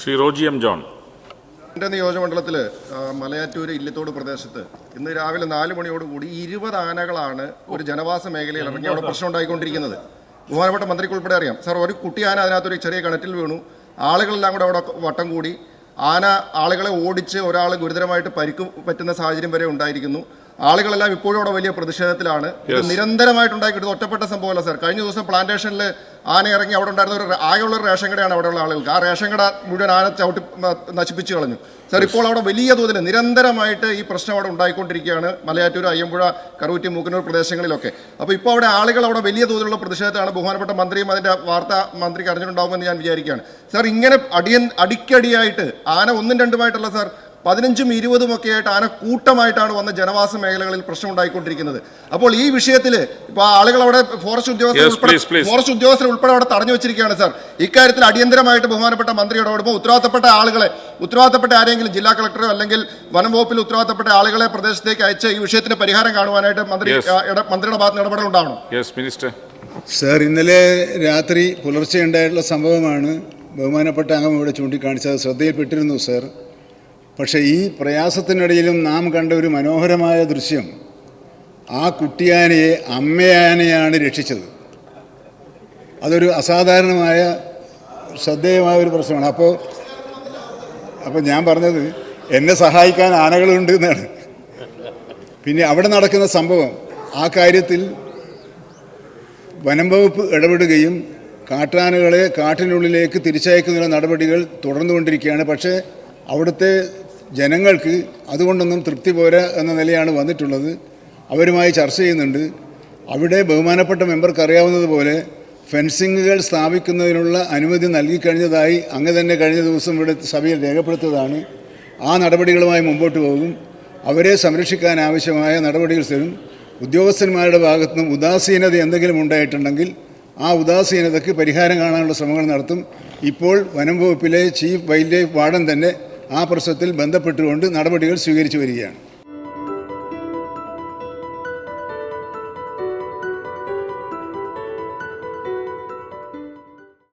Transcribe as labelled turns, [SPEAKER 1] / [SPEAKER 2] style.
[SPEAKER 1] Shri Roji M John.
[SPEAKER 2] എന്റെ നിയോജകമണ്ഡലത്തിൽ മലയാറ്റൂര് ഇല്ലത്തോട് പ്രദേശത്ത് ഇന്ന് രാവിലെ നാല് മണിയോടുകൂടി ഇരുപത് ആനകളാണ് ഒരു ജനവാസ മേഖലയിൽ ഇറങ്ങി അവിടെ പ്രശ്നം ഉണ്ടായിക്കൊണ്ടിരിക്കുന്നത്. ബഹുമാനപ്പെട്ട മന്ത്രിക്ക് ഉൾപ്പെടെ അറിയാം. സാർ ഒരു കുട്ടി ആന അതിനകത്തൊരു ചെറിയ കിണറ്റിൽ വീണു. ആളുകളെല്ലാം കൂടെ അവിടെ വട്ടം കൂടി. ആന ആളുകളെ ഓടിച്ച് ഒരാൾ ഗുരുതരമായിട്ട് പരിക്ക് പറ്റുന്ന സാഹചര്യം വരെ ഉണ്ടായിരിക്കുന്നു. ആളുകളെല്ലാം ഇപ്പോഴും അവിടെ വലിയ പ്രതിഷേധത്തിലാണ്. ഇത് ഒറ്റപ്പെട്ട സംഭവമല്ല സാർ കഴിഞ്ഞ ദിവസം പ്ലാന്റേഷനിൽ ആന ഇറങ്ങി അവിടെ ഉണ്ടായിരുന്ന ഒരു ആകെയുള്ള റേഷൻ കടയാണ് അവിടെയുള്ള ആളുകൾക്ക്. ആ റേഷൻ കട മുഴുവൻ ആന ചവിട്ടി നശിപ്പിച്ചു കളഞ്ഞു. സാർ ഇപ്പോൾ അവിടെ വലിയ തോതിൽ നിരന്തരമായിട്ട് ഈ പ്രശ്നം അവിടെ ഉണ്ടായിക്കൊണ്ടിരിക്കുകയാണ് മലയാറ്റൂർ അയ്യമ്പുഴ കറുവറ്റി മൂക്കന്നൂർ പ്രദേശങ്ങളിലൊക്കെ. അപ്പോൾ ഇപ്പോൾ അവിടെ ആളുകൾ അവിടെ വലിയ തോതിലുള്ള പ്രതിഷേധത്തിലാണ്. ബഹുമാനപ്പെട്ട മന്ത്രിയും അതിന്റെ വാർത്താ മന്ത്രിക്ക് അറിഞ്ഞിട്ടുണ്ടാവുമെന്ന് ഞാൻ വിചാരിക്കുകയാണ്. സാർ ഇങ്ങനെ അടിയൻ അടിക്കടിയായിട്ട് ആന ഒന്നും രണ്ടുമായിട്ടല്ല സാർ പതിനഞ്ചും ഇരുപതും ഒക്കെ ആയിട്ട് ആന കൂട്ടമായിട്ടാണ് വന്ന ജനവാസ മേഖലകളിൽ പ്രശ്നം ഉണ്ടായിക്കൊണ്ടിരിക്കുന്നത് അപ്പോൾ ഈ വിഷയത്തിൽ ഇപ്പൊ ആളുകൾ അവിടെ ഫോറസ്റ്റ് ഉദ്യോഗസ്ഥർ ഉൾപ്പെടെ
[SPEAKER 1] please, please.
[SPEAKER 2] ഫോറസ്റ്റ് ഉദ്യോഗസ്ഥർ ഉൾപ്പെടെ അവിടെ തടഞ്ഞു വെച്ചിരിക്കുകയാണ് സാർ. ഇക്കാര്യത്തിൽ അടിയന്തരമായിട്ട് ബഹുമാനപ്പെട്ട മന്ത്രി ഇടപെടുമ്പോൾ ഉത്തരവാദിത്തപ്പെട്ട ആളുകളെ ഉത്തരവാദിത്തപ്പെട്ട ആരെങ്കിലും ജില്ലാ കളക്ടറോ അല്ലെങ്കിൽ വനം വകുപ്പിൽ ഉത്തരവാദിത്തപ്പെട്ട ആളുകളെ പ്രദേശത്തേക്ക് അയച്ച് ഈ വിഷയത്തിന് പരിഹാരം കാണുവാനായിട്ട് മന്ത്രി
[SPEAKER 1] Yes.
[SPEAKER 2] മന്ത്രിയുടെ ഭാഗത്ത് ഇടപെടൽ ഉണ്ടാവണം?
[SPEAKER 1] യെസ് മിനിസ്റ്റർ
[SPEAKER 3] സാർ ഇന്നലെ രാത്രി പുലർച്ചെ ഉണ്ടായിട്ടുള്ള സംഭവമാണ് ബഹുമാനപ്പെട്ട അംഗം ഇവിടെ ചൂണ്ടിക്കാണിച്ചത്. ശ്രദ്ധയിൽപ്പെട്ടിരുന്നു സാർ. പക്ഷേ ഈ പ്രയാസത്തിനിടയിലും നാം കണ്ട ഒരു മനോഹരമായ ദൃശ്യം. ആ കുട്ടിയാനയെ അമ്മയാനയാണ് രക്ഷിച്ചത്. അതൊരു അസാധാരണമായ ശ്രദ്ധേയമായ ഒരു പ്രശ്നമാണ്. അപ്പോൾ അപ്പോൾ ഞാൻ പറഞ്ഞത് എന്നെ സഹായിക്കാൻ ആനകളുണ്ട് എന്നാണ്. പിന്നെ അവിടെ നടക്കുന്ന സംഭവം ആ കാര്യത്തിൽ വനം വകുപ്പ് ഇടപെടുകയും കാട്ടാനകളെ കാട്ടിനുള്ളിലേക്ക് തിരിച്ചയക്കുന്നതിനുള്ള നടപടികൾ തുടർന്നുകൊണ്ടിരിക്കുകയാണ്. പക്ഷേ അവിടുത്തെ ജനങ്ങൾക്ക് അതുകൊണ്ടൊന്നും തൃപ്തി പോരാ എന്ന നിലയാണ് വന്നിട്ടുള്ളത്. അവരുമായി ചർച്ച ചെയ്യുന്നുണ്ട്. അവിടെ ബഹുമാനപ്പെട്ട മെമ്പർക്ക് അറിയാവുന്നതുപോലെ ഫെൻസിങ്ങുകൾ സ്ഥാപിക്കുന്നതിനുള്ള അനുമതി നൽകിക്കഴിഞ്ഞതായി അങ്ങ് തന്നെ കഴിഞ്ഞ ദിവസം ഇവിടെ സഭയിൽ രേഖപ്പെടുത്തിയതാണ്. ആ നടപടികളുമായി മുമ്പോട്ട് പോകും. അവരെ സംരക്ഷിക്കാൻ ആവശ്യമായ നടപടികൾ തരും ഉദ്യോഗസ്ഥന്മാരുടെ ഭാഗത്തു നിന്നും ഉദാസീനത എന്തെങ്കിലും ഉണ്ടായിട്ടുണ്ടെങ്കിൽ ആ ഉദാസീനതയ്ക്ക് പരിഹാരം കാണാനുള്ള ശ്രമങ്ങൾ നടത്തും. ഇപ്പോൾ വനം വകുപ്പിലെ ചീഫ് വൈൽഡ് ലൈഫ് വാർഡൻ തന്നെ ആ പ്രശ്നത്തിൽ ബന്ധപ്പെട്ടുകൊണ്ട് നടപടികൾ സ്വീകരിച്ചു വരികയാണ്.